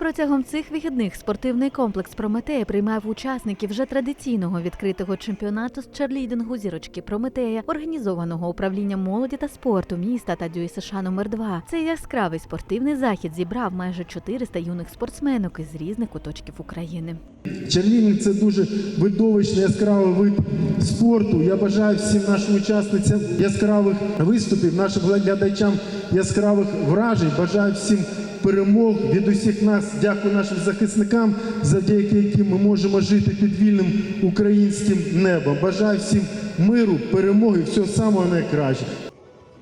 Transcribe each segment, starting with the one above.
Протягом цих вихідних спортивний комплекс Прометея приймав учасників вже традиційного відкритого чемпіонату з черлідингу зірочки Прометея, організованого управлінням молоді та спорту міста та ДЮСШ номер 2 Цей яскравий спортивний захід зібрав майже 400 юних спортсменок із різних куточків України. Черлінг це дуже видовищний яскравий вид спорту. Я бажаю всім нашим учасницям яскравих виступів, нашим глядачам яскравих вражень. Бажаю всім перемог від усіх нас. Дякую нашим захисникам, завдяки яким ми можемо жити під вільним українським небом. Бажаю всім миру, перемоги, всього самого найкращого.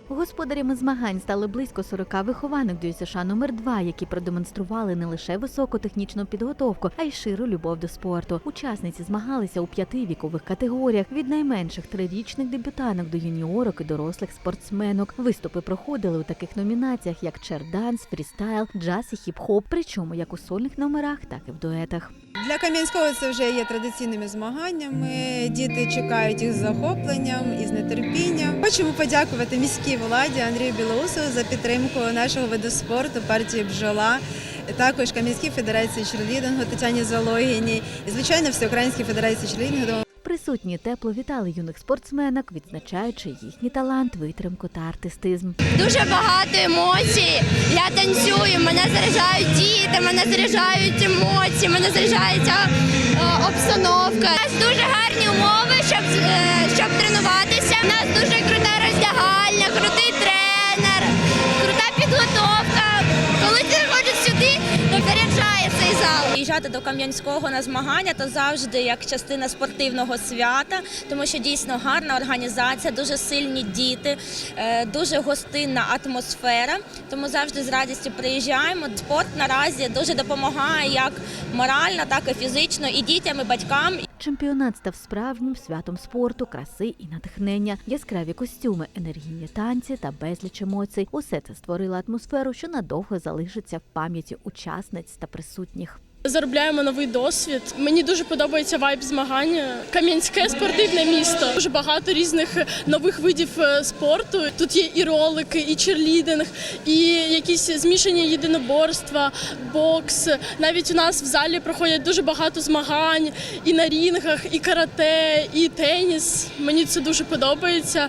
Господарями змагань стали близько 40 вихованок ДЮСШ номер 2 які продемонстрували не лише високу технічну підготовку, а й ширу любов до спорту. Учасниці змагалися у п'яти вікових категоріях від найменших трирічних дебютанок до юніорок і дорослих спортсменок. Виступи проходили у таких номінаціях, як черданс, фрістайл, джаз і хіп-хоп, причому як у сольних номерах, так і в дуетах. Для Кам'янського це вже є традиційними змаганнями. Діти чекають їх з захопленням і з нетерпінням. Хочемо подякувати міській владі Андрію Білоусову за підтримку нашого виду спорту партії бджола. Також Кам'янській федерації черлідингу Тетяні Залогіні і звичайно Всеукраїнській федерації черлідингу Присутні тепло вітали юних спортсменок, відзначаючи їхній талант, витримку та артистизм. Дуже багато емоцій. Я танцюю, мене заряджають діти, мене заряджають емоції, мене заряджається е, обстановка. У нас дуже гарні умови, щоб, Приїжджати до Кам'янського на змагання то завжди як частина спортивного свята, тому що дійсно гарна організація, дуже сильні діти, е, дуже гостинна атмосфера. Тому завжди з радістю приїжджаємо. Спорт наразі дуже допомагає як морально, так і фізично, і дітям, і батькам. Чемпіонат став справжнім святом спорту, краси і натхнення, яскраві костюми, енергійні танці та безліч емоцій. Усе це створило атмосферу, що надовго залишиться в пам'яті учасниць та присутніх. Заробляємо новий досвід. Мені дуже подобається вайб змагання. Кам'янське спортивне місто. Дуже багато різних нових видів е, спорту. Тут є і ролики, і черлідинг, і якісь змішані єдиноборства, бокс. Навіть у нас в залі проходять дуже багато змагань і на рінгах, і карате, і теніс. Мені це дуже подобається.